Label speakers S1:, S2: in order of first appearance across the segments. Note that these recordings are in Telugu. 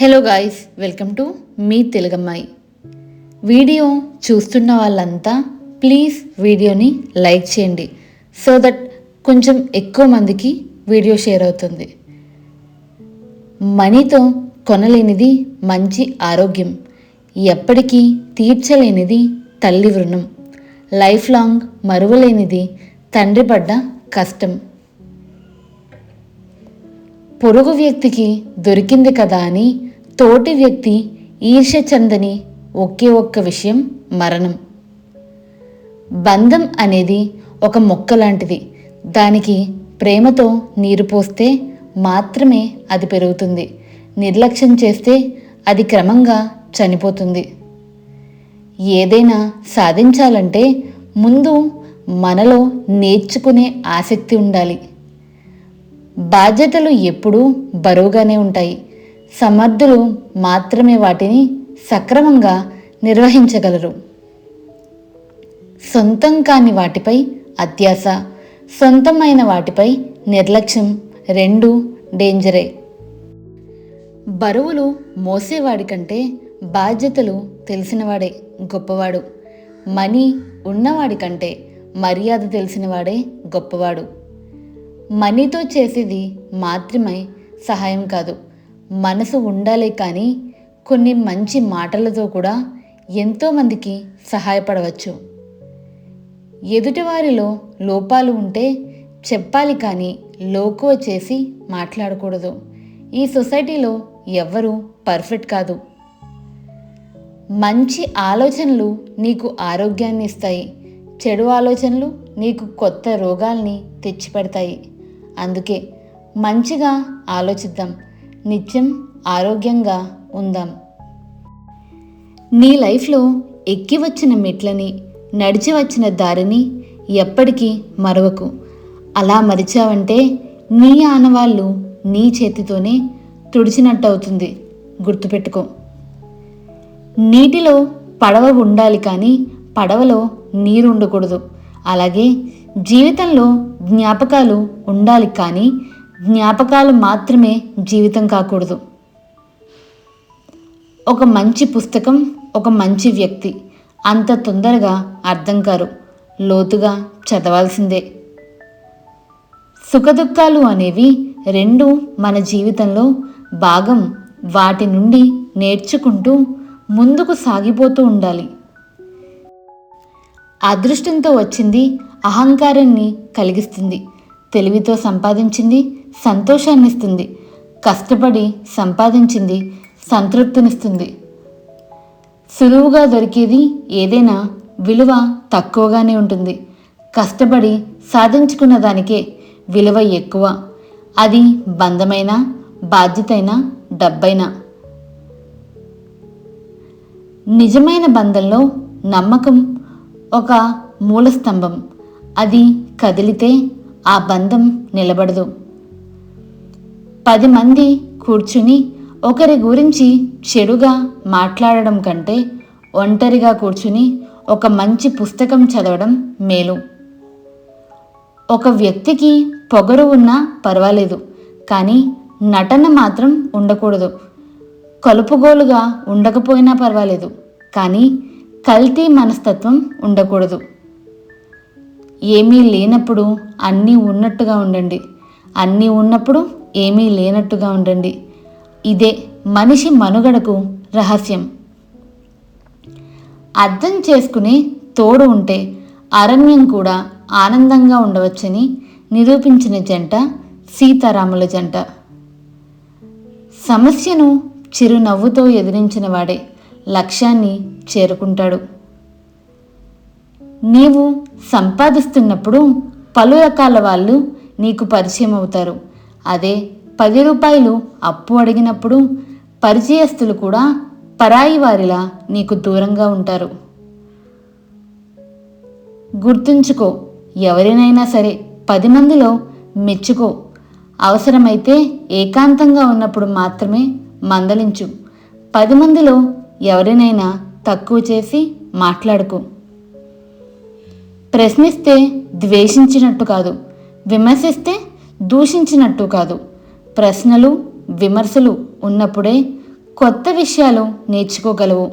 S1: హలో గాయస్ వెల్కమ్ టు మీ తెలుగమ్మాయి వీడియో చూస్తున్న వాళ్ళంతా ప్లీజ్ వీడియోని లైక్ చేయండి సో దట్ కొంచెం ఎక్కువ మందికి వీడియో షేర్ అవుతుంది. మనీతో కొనలేనిది మంచి ఆరోగ్యం. ఎప్పటికీ తీర్చలేనిది తల్లి రుణం లైఫ్ లాంగ్ మరువలేనిది తండ్రి పడ్డ కష్టం. పొరుగు వ్యక్తికి దొరికింది కదా అని తోటి వ్యక్తి ఈర్ష చెందని ఒకే ఒక్క విషయం మరణం. బంధం అనేది ఒక మొక్క లాంటిది. దానికి ప్రేమతో నీరు పోస్తే మాత్రమే అది పెరుగుతుంది. నిర్లక్ష్యం చేస్తే అది క్రమంగా చనిపోతుంది. ఏదైనా సాధించాలంటే ముందు మనలో నేర్చుకునే ఆసక్తి ఉండాలి. బాధ్యతలు ఎప్పుడూ బరువుగానే ఉంటాయి. సమర్థులు మాత్రమే వాటిని సక్రమంగా నిర్వహించగలరు. సొంతం కాని వాటిపై అత్యాస సొంతమైన వాటిపై నిర్లక్ష్యం రెండు డేంజరే. బరువులు మోసేవాడి కంటే బాధ్యతలు తెలిసినవాడే గొప్పవాడు. మనీ ఉన్నవాడి కంటే మర్యాద తెలిసినవాడే గొప్పవాడు. మనీతో చేసేది మాత్రమే సహాయం కాదు. మనసు ఉండాలి కానీ కొన్ని మంచి మాటలతో కూడా ఎంతోమందికి సహాయపడవచ్చు. ఎదుటివారిలో లోపాలు ఉంటే చెప్పాలి కానీ లోకువ చేసి మాట్లాడకూడదు. ఈ సొసైటీలో ఎవ్వరూ పర్ఫెక్ట్ కాదు. మంచి ఆలోచనలు నీకు ఆరోగ్యాన్ని ఇస్తాయి. చెడు ఆలోచనలు నీకు కొత్త రోగాల్ని తెచ్చిపెడతాయి. అందుకే మంచిగా ఆలోచిద్దాం. నిత్యం ఆరోగ్యంగా ఉందాం. నీ లైఫ్లో ఎక్కి వచ్చిన మెట్లని నడిచి వచ్చిన దారిని ఎప్పటికీ మరవకు. అలా మరిచావంటే నీ ఆనవాళ్ళు నీ చేతితోనే తుడిచినట్టు అవుతుంది గుర్తుపెట్టుకో. నీటిలో పడవ ఉండాలి కానీ పడవలో నీరు ఉండకూడదు అలాగే జీవితంలో జ్ఞాపకాలు ఉండాలి కానీ జ్ఞాపకాలు మాత్రమే జీవితం కాకూడదు. ఒక మంచి పుస్తకం ఒక మంచి వ్యక్తి అంత తొందరగా అర్థం కారు. లోతుగా చదవాల్సిందే. సుఖదుఖాలు అనేవి రెండు మన జీవితంలో భాగం. వాటి నుండి నేర్చుకుంటూ ముందుకు సాగిపోతూ ఉండాలి. అదృష్టంతో వచ్చింది అహంకారాన్ని కలిగిస్తుంది తెలివితో సంపాదించింది సంతోషాన్ని ఇస్తుంది కష్టపడి సంపాదించింది సంతృప్తినిస్తుంది. సులువుగా దొరికేది ఏదైనా విలువ తక్కువగానే ఉంటుంది. కష్టపడి సాధించుకున్న దానికే విలువ ఎక్కువ. అది బంధమైన బాధ్యతైనా డబ్బైనా. నిజమైన బంధంలో నమ్మకం ఒక మూలస్తంభం. అది కదిలితే ఆ బంధం నిలబడదు. పది మంది కూర్చుని ఒకరి గురించి చెడుగా మాట్లాడడం కంటే ఒంటరిగా కూర్చుని ఒక మంచి పుస్తకం చదవడం మేలు. ఒక వ్యక్తికి పొగరు ఉన్నా పర్వాలేదు కానీ నటన మాత్రం ఉండకూడదు. కలుపుగోలుగా ఉండకపోయినా పర్వాలేదు కానీ కల్తీ మనస్తత్వం ఉండకూడదు. ఏమీ లేనప్పుడు అన్నీ ఉన్నట్టుగా ఉండండి. అన్నీ ఉన్నప్పుడు ఏమీ లేనట్టుగా ఉండండి. ఇదే మనిషి మనుగడకు రహస్యం. అర్థం చేసుకునే తోడు ఉంటే అరణ్యం కూడా ఆనందంగా ఉండవచ్చని నిరూపించిన జంట సీతారాముల జంట. సమస్యను చిరునవ్వుతో ఎదిరించిన వాడే లక్ష్యాన్ని చేరుకుంటాడు. నీవు సంపాదిస్తున్నప్పుడు పలు రకాల వాళ్ళు నీకు పరిచయం అవుతారు అదే పది రూపాయలు అప్పు అడిగినప్పుడు పరిచయస్తులు కూడా పరాయి వారిలా నీకు దూరంగా ఉంటారు. గుర్తుంచుకో ఎవరినైనా సరే పది మందిలో మెచ్చుకో. అవసరమైతే ఏకాంతంగా ఉన్నప్పుడు మాత్రమే మందలించు. పది మందిలో ఎవరినైనా తక్కువ చేసి మాట్లాడుకో. ప్రశ్నిస్తే ద్వేషించినట్టు కాదు విమర్శిస్తే దూషించినట్టు కాదు. ప్రశ్నలు విమర్శలు ఉన్నప్పుడే కొత్త విషయాలు నేర్చుకోగలవు.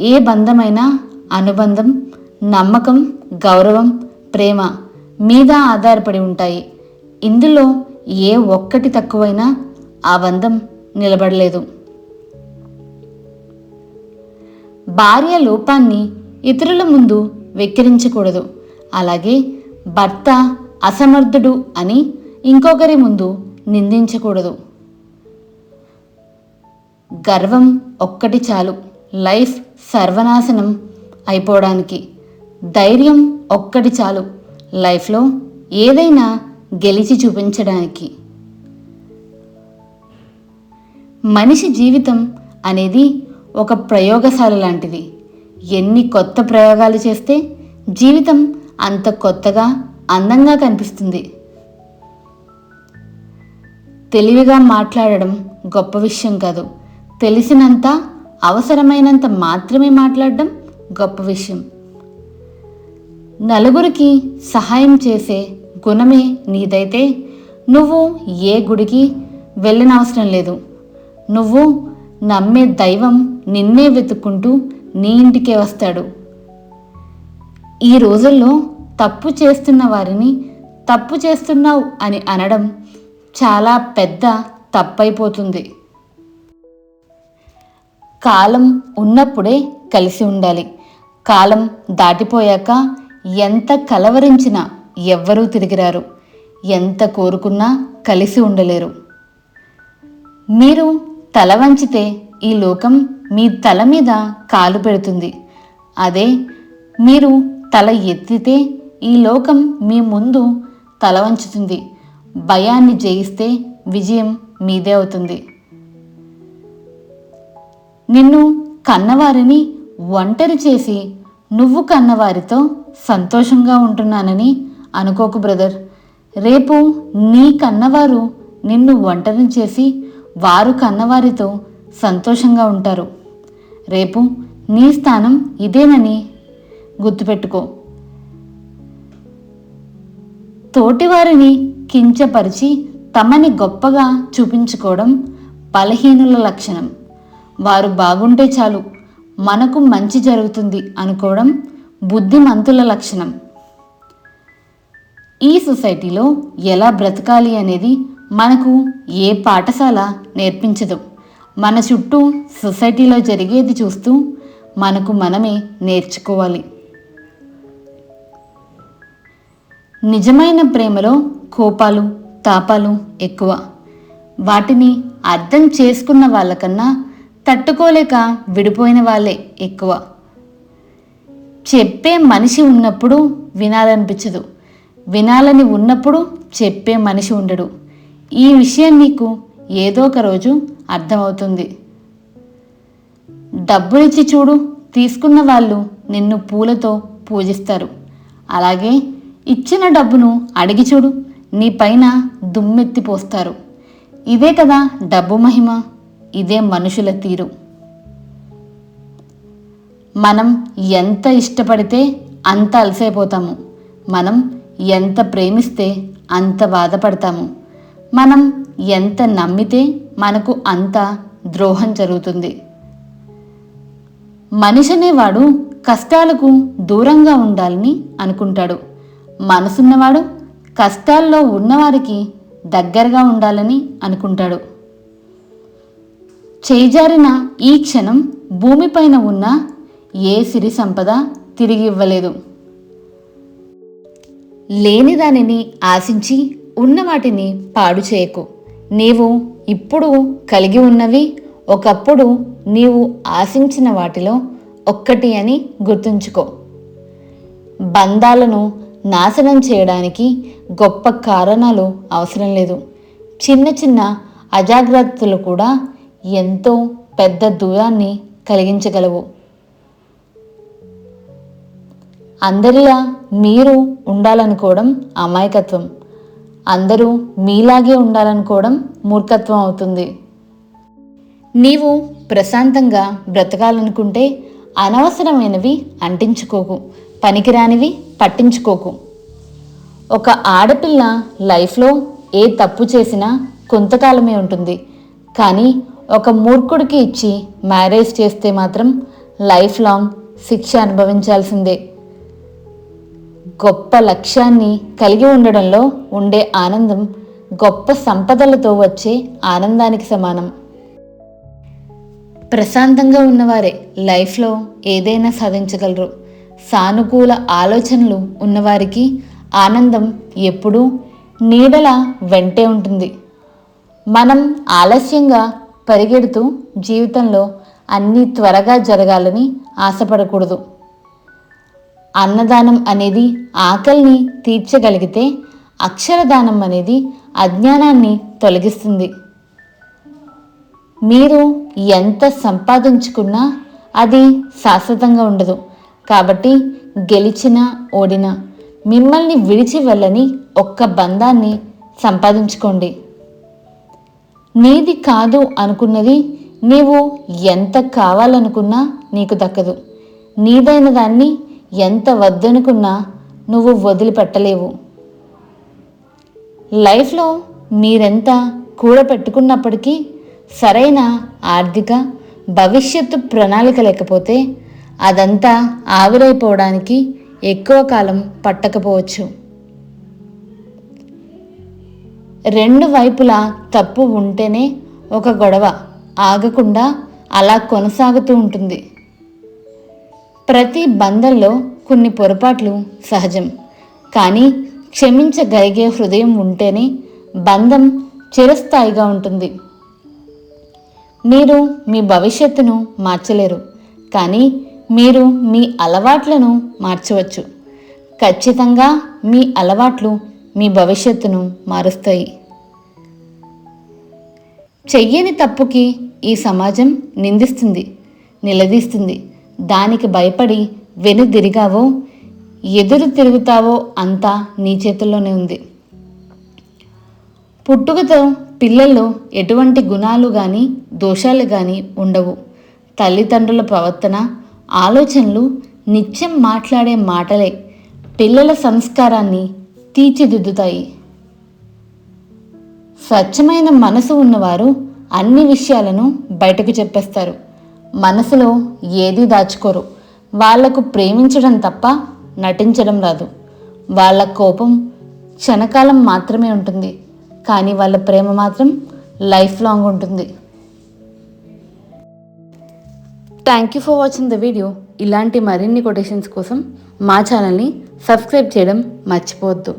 S1: ఏ బంధమైనా అనుబంధం నమ్మకం గౌరవం ప్రేమ మీద ఆధారపడి ఉంటాయి. ఇందులో ఏ ఒక్కటి తక్కువైనా ఆ బంధం నిలబడలేదు. భార్య లోపాన్ని ఇతరుల ముందు వెక్కిరించకూడదు. అలాగే భర్త అసమర్థుడు అని ఇంకొకరి ముందు నిందించకూడదు. గర్వం ఒక్కటి చాలు. లైఫ్ సర్వనాశనం అయిపోవడానికి. ధైర్యం ఒక్కటి చాలు. లైఫ్లో ఏదైనా గెలిచి చూపించడానికి. మనిషి జీవితం అనేది ఒక ప్రయోగశాల లాంటిది. ఎన్ని కొత్త ప్రయోగాలు చేస్తే జీవితం అంత కొత్తగా అందంగా కనిపిస్తుంది. తెలివిగా మాట్లాడడం గొప్ప విషయం కాదు. తెలిసినంత అవసరమైనంత మాత్రమే మాట్లాడడం గొప్ప విషయం. నలుగురికి సహాయం చేసే గుణమే నీదైతే నువ్వు ఏ గుడికి వెళ్ళనవసరం లేదు. నువ్వు నమ్మే దైవం నిన్నే వెతుక్కుంటూ నీ ఇంటికే వస్తాడు. ఈ రోజుల్లో తప్పు చేస్తున్న వారిని తప్పు చేస్తున్నావు అని అనడం చాలా పెద్ద తప్పైపోతుంది. కాలం ఉన్నప్పుడే కలిసి ఉండాలి. కాలం దాటిపోయాక ఎంత కలవరించినా ఎవ్వరూ తిరిగిరారు. ఎంత కోరుకున్నా కలిసి ఉండలేరు. మీరు తల వంచితే ఈ లోకం మీ తల మీద కాలు పెడుతుంది. అదే మీరు తల ఎత్తితే ఈ లోకం మీ ముందు తల వంచుతుంది భయాన్ని జయిస్తే విజయం మీదే అవుతుంది. నిన్ను కన్నవారిని ఒంటరి చేసి నువ్వు కన్నవారితో సంతోషంగా ఉంటున్నానని అనుకోకు బ్రదర్. రేపు నీ కన్నవారు నిన్ను ఒంటరిని చేసి వారు కన్నవారితో సంతోషంగా ఉంటారు. రేపు నీ స్థానం ఇదేనని గుర్తుపెట్టుకో. తోటివారిని కించపరిచి తమని గొప్పగా చూపించుకోవడం బలహీనుల లక్షణం. వారు బాగుంటే చాలు మనకు మంచి జరుగుతుంది అనుకోవడం బుద్ధిమంతుల లక్షణం. ఈ సొసైటీలో ఎలా బ్రతకాలి అనేది మనకు ఏ పాఠశాల నేర్పించదు. మన చుట్టూ సొసైటీలో జరిగేది చూస్తూ మనకు మనమే నేర్చుకోవాలి. నిజమైన ప్రేమలో కోపాలు తాపాలు ఎక్కువ. వాటిని అర్థం చేసుకున్న వాళ్ళకన్నా తట్టుకోలేక విడిపోయిన వాళ్ళే ఎక్కువ. చెప్పే మనిషి ఉన్నప్పుడు వినాలనిపించదు. వినాలని ఉన్నప్పుడు చెప్పే మనిషి ఉండడు. ఈ విషయం నీకు ఏదో ఒక రోజు అర్థమవుతుంది. డబ్బులిచ్చి చూడు తీసుకున్న వాళ్ళు నిన్ను పూలతో పూజిస్తారు. అలాగే ఇచ్చిన డబ్బును అడిగి చూడు. నీ పైన దుమ్మెత్తి పోస్తారు. ఇదే కదా డబ్బు మహిమ. ఇదే మనుషుల తీరు. మనం ఎంత ఇష్టపడితే అంత అలసైపోతాము. మనం ఎంత ప్రేమిస్తే అంత బాధపడతాము. మనం ఎంత నమ్మితే మనకు అంత ద్రోహం జరుగుతుంది. మనిషి అనేవాడు కష్టాలకు దూరంగా ఉండాలని అనుకుంటాడు. మనసున్నవాడు కష్టాల్లో ఉన్నవారికి దగ్గరగా ఉండాలని అనుకుంటాడు. చేజారిన ఈ క్షణం భూమిపైన ఉన్న ఏ సిరి సంపద తిరిగి ఇవ్వలేదు. లేని దానిని ఆశించి ఉన్న వాటిని పాడు చేయకు. నీవు ఇప్పుడు కలిగి ఉన్నవి ఒకప్పుడు నీవు ఆశించిన వాటిలో ఒక్కటి అని గుర్తుంచుకో. బంధాలను నాశనం చేయడానికి గొప్ప కారణాలు అవసరం లేదు. చిన్న చిన్న అజాగ్రత్తలు కూడా ఎంతో పెద్ద దూరాన్ని కలిగించగలవు. అందరిలా మీరు ఉండాలనుకోవడం అమాయకత్వం. అందరూ మీలాగే ఉండాలనుకోవడం మూర్ఖత్వం అవుతుంది. నీవు ప్రశాంతంగా బ్రతకాలనుకుంటే అనవసరమైనవి అంటించుకోకు. పనికిరానివి పట్టించుకోకు. ఒక ఆడపిల్ల లైఫ్లో ఏ తప్పు చేసినా కొంతకాలమే ఉంటుంది. కానీ ఒక మూర్ఖుడికి ఇచ్చి మ్యారేజ్ చేస్తే మాత్రం లైఫ్ లాంగ్ శిక్ష అనుభవించాల్సిందే. గొప్ప లక్ష్యాన్ని కలిగి ఉండడంలో ఉండే ఆనందం గొప్ప సంపదలతో వచ్చే ఆనందానికి సమానం. ప్రశాంతంగా ఉన్నవారే లైఫ్లో ఏదైనా సాధించగలరు. సానుకూల ఆలోచనలు ఉన్నవారికి ఆనందం ఎప్పుడూ నీడల వెంటే ఉంటుంది. మనం ఆలస్యంగా పరిగెడుతూ జీవితంలో అన్నీ త్వరగా జరగాలని ఆశపడకూడదు. అన్నదానం అనేది ఆకలిని తీర్చగలిగితే అక్షరదానం అనేది అజ్ఞానాన్ని తొలగిస్తుంది. మీరు ఎంత సంపాదించుకున్నా అది శాశ్వతంగా ఉండదు. కాబట్టి గెలిచినా ఓడినా మిమ్మల్ని విడిచి వెళ్ళని ఒక్క బంధాన్ని సంపాదించుకోండి. నీది కాదు అనుకున్నది నీవు ఎంత కావాలనుకున్నా నీకు దక్కదు. నీదైన దాన్ని ఎంత వద్దనుకున్నా నువ్వు వదిలిపెట్టలేవు. లైఫ్లో మీరెంత కూడపెట్టుకున్నప్పటికీ సరైన ఆర్థిక భవిష్యత్తు ప్రణాళిక లేకపోతే అదంతా ఆవిరైపోవడానికి ఎక్కువ కాలం పట్టకపోవచ్చు. రెండు వైపులా తప్పు ఉంటేనే ఒక గొడవ ఆగకుండా అలా కొనసాగుతూ ఉంటుంది. ప్రతి బంధంలో కొన్ని పొరపాట్లు సహజం. కానీ క్షమించగలిగే హృదయం ఉంటేనే బంధం చిరస్థాయిగా ఉంటుంది. మీరు మీ భవిష్యత్తును మార్చలేరు. కానీ మీరు మీ అలవాట్లను మార్చవచ్చు. ఖచ్చితంగా మీ అలవాట్లు మీ భవిష్యత్తును మారుస్తాయి. చెయ్యని తప్పుకి ఈ సమాజం నిందిస్తుంది నిలదీస్తుంది. దానికి భయపడి వెనుదిరిగావో ఎదురు తిరుగుతావో అంతా నీ చేతుల్లోనే ఉంది. పుట్టుకతో పిల్లల్లో ఎటువంటి గుణాలు కానీ దోషాలు కానీ ఉండవు. తల్లిదండ్రుల ప్రవర్తన ఆలోచనలు నిత్యం మాట్లాడే మాటలే పిల్లల సంస్కారాన్ని తీర్చిదిద్దుతాయి. స్వచ్ఛమైన మనసు ఉన్నవారు అన్ని విషయాలను బయటకు చెప్పేస్తారు. మనసులో ఏదీ దాచుకోరు. వాళ్ళకు ప్రేమించడం తప్ప నటించడం రాదు. వాళ్ళ కోపం క్షణకాలం మాత్రమే ఉంటుంది. కానీ వాళ్ళ ప్రేమ మాత్రం లైఫ్ లాంగ్ ఉంటుంది. Thank you for watching the video ఇలాంటి మరిన్ని కొటేషన్స్ కోసం మా ఛానల్ని సబ్స్క్రైబ్ చేయడం మర్చిపోవద్దు.